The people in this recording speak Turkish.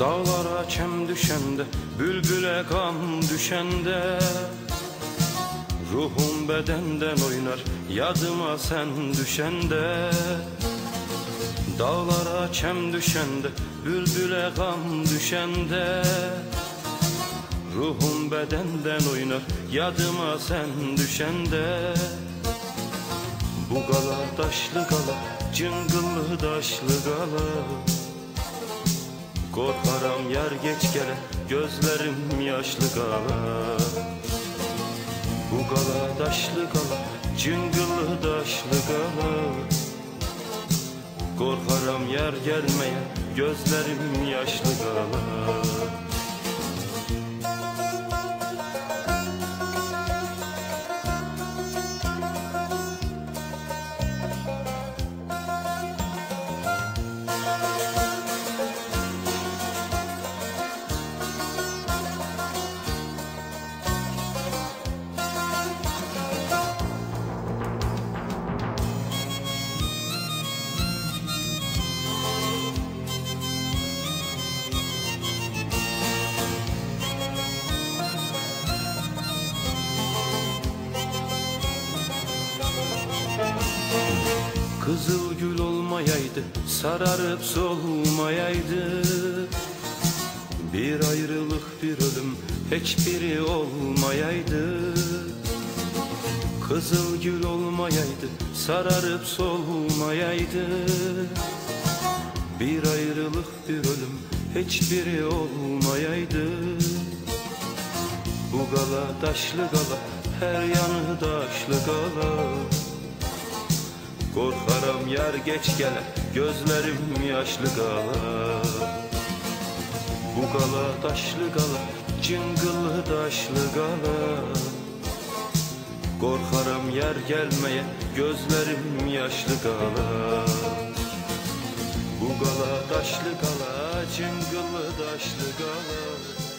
Dağlara çem düşende Bülbüle kan düşende. Ruhum bedenden oynar Yadıma sen düşende. Dağlara çem düşende Bülbüle kan düşende. Ruhum bedenden oynar Yadıma sen düşende. Bu gala taşlı gala Cıngıllı taşlı gala Korkarım yer geç gele Gözlerim yaşlı gala Bu gala taşlı gala Cıngıllı taşlı gala Korkarım yer gelmeye Gözlerim yaşlı gala Kızıl gül olmayaydı, sararıp solmayaydı. Bir ayrılık bir ölüm, hiçbiri olmayaydı. Kızıl gül olmayaydı, sararıp solmayaydı. Bir ayrılık bir ölüm, hiçbiri olmayaydı. Bu gala taşlı gala, her yanı taşlı gala Korkarım yer geç gele Gözlerim yaşlı gala. Bu gala taşlı gala Cıngıllı taşlı gala. Korkarım yer gelmeye Gözlerim yaşlı gala. Bu gala taşlı gala Cıngıllı taşlı gala